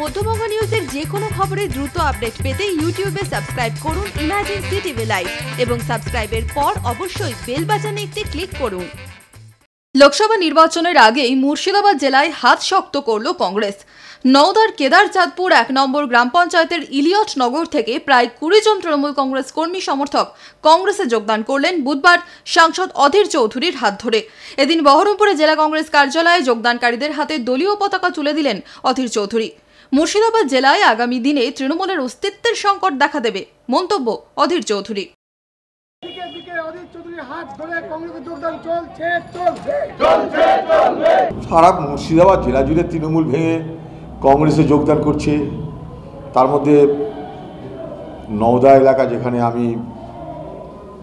মধ্যবঙ্গ নিউজের যে কোনো খবরের দ্রুত আপডেট পেতে ইউটিউবে সাবস্ক্রাইব করুন ইমাজিন সিটিভি লাইভ এবং সাবস্ক্রাইবের পর অবশ্যই বেল বাটনে একটি ক্লিক করুন। লোকসভা নির্বাচনের আগেই মুর্শিদাবাদ জেলায় হাত শক্ত করল কংগ্রেস। নওদার কেদারচাঁদপুর এক নম্বর গ্রাম পঞ্চায়েতের ইলিয়ট নগর থেকে প্রায় কুড়ি জন তৃণমূল কংগ্রেস কর্মী সমর্থক কংগ্রেসে যোগদান করলেন বুধবার সাংসদ অধীর চৌধুরীর হাত ধরে। এদিন বহরমপুরে জেলা কংগ্রেস কার্যালয়ে যোগদানকারীদের হাতে দলীয় পতাকা তুলে দিলেন অধীর চৌধুরী। মুর্শিদাবাদ জেলায় আগামী দিনে তৃণমূলের অস্তিত্বের সংকট দেখা দেবে মন্তব্য অধীর চৌধুরী। সারা মুর্শিদাবাদ জেলা জুড়ে তৃণমূল ভেঙে কংগ্রেসে যোগদান করছে। তার মধ্যে নওদা এলাকা যেখানে আমি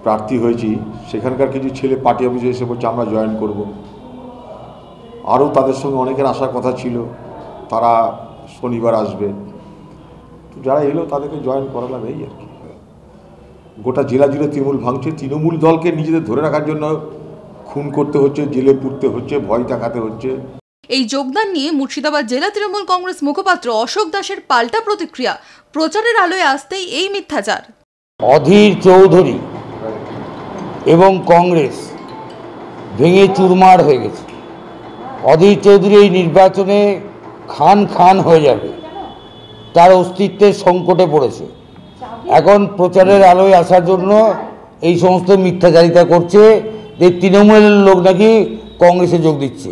প্রার্থী হয়েছি, সেখানকার কিছু ছেলে পার্টি অফিসে এসে বলছে, আমরা জয়েন করব। আরও তাদের সঙ্গে অনেকের আসার কথা ছিল। তারা শনিবার আসবে। তো যারা এলো, তাদেরকে জয়েন করালাম এই আর কি। গোটা জেলা জুড়ে তৃণমূল ভাঙছে। তৃণমূল দলকে নিজেদের ধরে রাখার জন্য খুন করতে হচ্ছে, জেলে পুড়তে হচ্ছে, ভয় দেখাতে হচ্ছে। এই যোগদান নিয়ে মুর্শিদাবাদ জেলা তৃণমূল কংগ্রেস মুখপাত্র অশোক দাসের পাল্টা প্রতিক্রিয়া। প্রচারের আলোয় আসতেই এই মিথ্যাচার। অধীর চৌধুরী এবং কংগ্রেস ভেঙে চুরমার হয়ে গেছে। অধীর চৌধুরী এই নির্বাচনে খান খান হয়ে যাবে। তার অস্তিত্বের সংকটে পড়েছে। এখন প্রচারের আলোয় আসার জন্য এই সমস্ত মিথ্যাচারিতা করছে। যে তৃণমূলের লোক নাকি কংগ্রেসে যোগ দিচ্ছে।